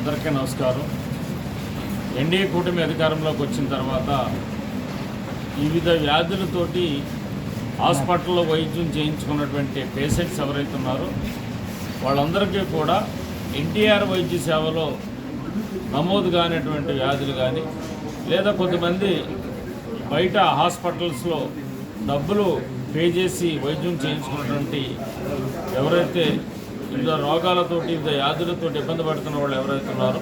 అందరికీ నమస్కారం. ఎన్డీఏ కూటమి అధికారంలోకి వచ్చిన తర్వాత వివిధ వ్యాధులతోటి హాస్పిటల్లో వైద్యం చేయించుకున్నటువంటి పేషెంట్స్ ఎవరైతే ఉన్నారో వాళ్ళందరికీ కూడా ఎన్టీఆర్ వైద్య సేవలో నమోదు కానిటువంటి వ్యాధులు కానీ లేదా కొంతమంది బయట హాస్పిటల్స్లో డబ్బులు పే చేసి వైద్యం చేయించుకున్నటువంటి ఎవరైతే వివిధ రోగాలతోటి వివిధ వ్యాధులతోటి ఇబ్బంది పడుతున్న వాళ్ళు ఎవరైతే ఉన్నారో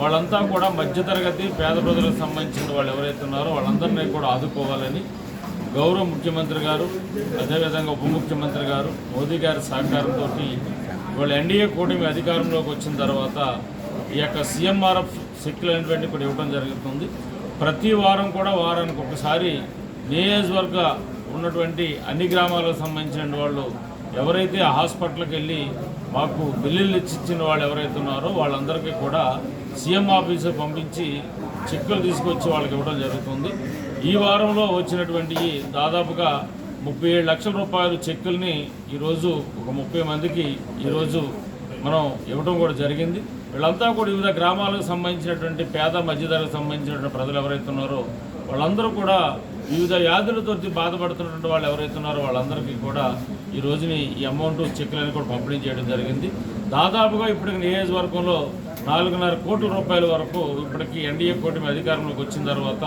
వాళ్ళంతా కూడా మధ్యతరగతి పేద ప్రజలకు సంబంధించిన వాళ్ళు ఎవరైతే ఉన్నారో వాళ్ళందరినీ కూడా ఆదుకోవాలని గౌరవ ముఖ్యమంత్రి గారు అదేవిధంగా ఉప ముఖ్యమంత్రి గారు మోదీ గారి సహకారంతో వాళ్ళు ఎన్డీఏ కూటమి అధికారంలోకి వచ్చిన తర్వాత ఈ యొక్క సీఎంఆర్ఎఫ్ శక్తులు అనేటువంటి కూడా ఇవ్వడం జరుగుతుంది. ప్రతి వారం కూడా వారానికి ఒకసారి నియోజకవర్గ ఉన్నటువంటి అన్ని గ్రామాలకు సంబంధించిన వాళ్ళు ఎవరైతే ఆ హాస్పిటల్కి వెళ్ళి మాకు బిల్లులు ఇచ్చిన వాళ్ళు ఎవరైతే ఉన్నారో వాళ్ళందరికీ కూడా సీఎం ఆఫీసు పంపించి చెక్కులు తీసుకొచ్చి వాళ్ళకి ఇవ్వడం జరుగుతుంది. ఈ వారంలో వచ్చినటువంటి దాదాపుగా ముప్పై ఏడు లక్షల రూపాయల చెక్కుల్ని ఈరోజు ఒక ముప్పై మందికి ఈరోజు మనం ఇవ్వడం కూడా జరిగింది. వీళ్ళంతా కూడా వివిధ గ్రామాలకు సంబంధించినటువంటి పేద మధ్యధరకు సంబంధించినటువంటి ప్రజలు ఎవరైతే ఉన్నారో వాళ్ళందరూ కూడా వివిధ వ్యాధులతో బాధపడుతున్నటువంటి వాళ్ళు ఎవరైతే ఉన్నారో వాళ్ళందరికీ కూడా ఈ రోజుని ఈ అమౌంట్ చెక్కులను కూడా పంపిణీ చేయడం జరిగింది. దాదాపుగా ఇప్పటికి నియోజకవర్గంలో నాలుగున్నర కోట్ల రూపాయల వరకు ఇప్పటికి ఎన్డీఏ కూటమి అధికారంలోకి వచ్చిన తర్వాత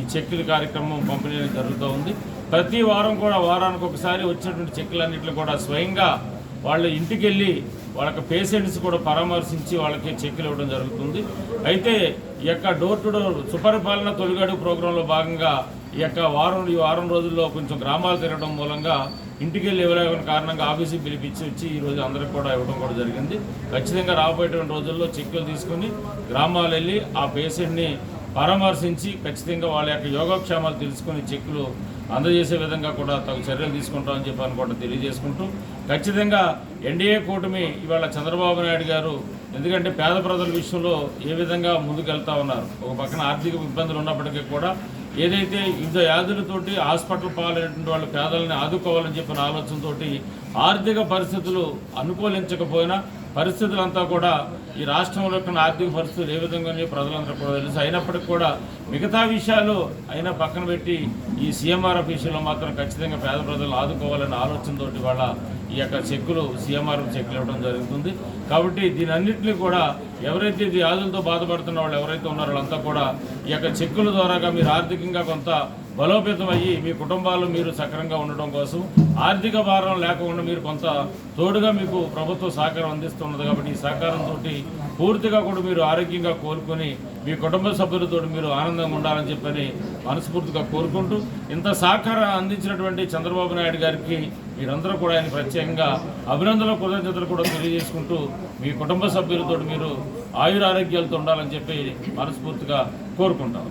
ఈ చెక్కుల కార్యక్రమం పంపిణీ జరుగుతూ ఉంది. ప్రతి వారం కూడా వారానికి ఒకసారి వచ్చినటువంటి చెక్కులన్నింటినీ కూడా స్వయంగా వాళ్ళ ఇంటికి వెళ్ళి వాళ్ళకి పేషెంట్స్ కూడా పరామర్శించి వాళ్ళకి చెక్కులు ఇవ్వడం జరుగుతుంది. అయితే ఈ యొక్క డోర్ టు డోర్ సుపరిపాలన తొలిగడుగు ప్రోగ్రాంలో భాగంగా ఈ యొక్క వారం ఈ వారం రోజుల్లో కొంచెం గ్రామాలు తిరగడం మూలంగా ఇంటికి వెళ్ళి ఇవ్వలేని కారణంగా ఆఫీస్కి పిలిపించి వచ్చి ఈ రోజు అందరికి కూడా ఇవ్వడం కూడా జరిగింది. ఖచ్చితంగా రాబోయేటువంటి రోజుల్లో చెక్కులు తీసుకుని గ్రామాలు వెళ్ళి ఆ పేషెంట్ని పరామర్శించి ఖచ్చితంగా వాళ్ళ యొక్క యోగక్షేమాలు తెలుసుకుని చెక్కులు అందజేసే విధంగా కూడా తగు చర్యలు తీసుకుంటామని చెప్పని కూడా తెలియజేసుకుంటూ ఖచ్చితంగా ఎన్డీఏ కూటమి ఇవాళ చంద్రబాబు నాయుడు గారు ఎందుకంటే పేద ప్రజల విషయంలో ఏ విధంగా ముందుకెళ్తా ఉన్నారు. ఒక పక్కన ఆర్థిక ఇబ్బందులు ఉన్నప్పటికీ కూడా ఏదైతే వివిధ వ్యాధులతోటి హాస్పిటల్ పాలైనటువంటి వాళ్ళు పేదలని ఆదుకోవాలని చెప్పిన ఆలోచనతోటి ఆర్థిక పరిస్థితులు అనుకూలించకపోయినా పరిస్థితులంతా కూడా ఈ రాష్ట్రంలో ఉన్న ఆర్థిక పరిస్థితులు ఏ విధంగా ఉన్నాయో ప్రజలందరూ కూడా తెలుసు. అయినప్పటికీ కూడా మిగతా విషయాలు అయినా పక్కన పెట్టి ఈ సీఎంఆర్ఎఫ్ విషయంలో మాత్రం ఖచ్చితంగా పేద ప్రజలను ఆదుకోవాలనే ఆలోచనతోటి వాళ్ళ ఈ యొక్క చెక్కులు సీఎంఆర్ఎఫ్ చెక్కులు ఇవ్వడం జరుగుతుంది. కాబట్టి దీని అన్నింటినీ కూడా ఎవరైతే వ్యాధులతో బాధపడుతున్న వాళ్ళు ఎవరైతే ఉన్నారో వాళ్ళంతా కూడా ఈ యొక్క చెక్కుల ద్వారాగా మీరు ఆర్థికంగా కొంత బలోపేతం అయ్యి మీ కుటుంబాలు మీరు సక్రంగా ఉండడం కోసం ఆర్థిక భారం లేకుండా మీరు కొంత తోడుగా మీకు ప్రభుత్వ సహకారం అందిస్తున్నది కాబట్టి ఈ సహకారంతో పూర్తిగా కూడా మీరు ఆరోగ్యంగా కోలుకొని మీ కుటుంబ సభ్యులతో మీరు ఆనందంగా ఉండాలని చెప్పని మనస్ఫూర్తిగా కోరుకుంటూ ఇంత సహకారం అందించినటువంటి చంద్రబాబు నాయుడు గారికి మీరందరూ కూడా ఆయన ప్రత్యేకంగా అభినందనలు కృతజ్ఞతలు కూడా తెలియజేసుకుంటూ మీ కుటుంబ సభ్యులతో మీరు ఆయురారోగ్యాలతో ఉండాలని చెప్పి మనస్ఫూర్తిగా కోరుకుంటాం.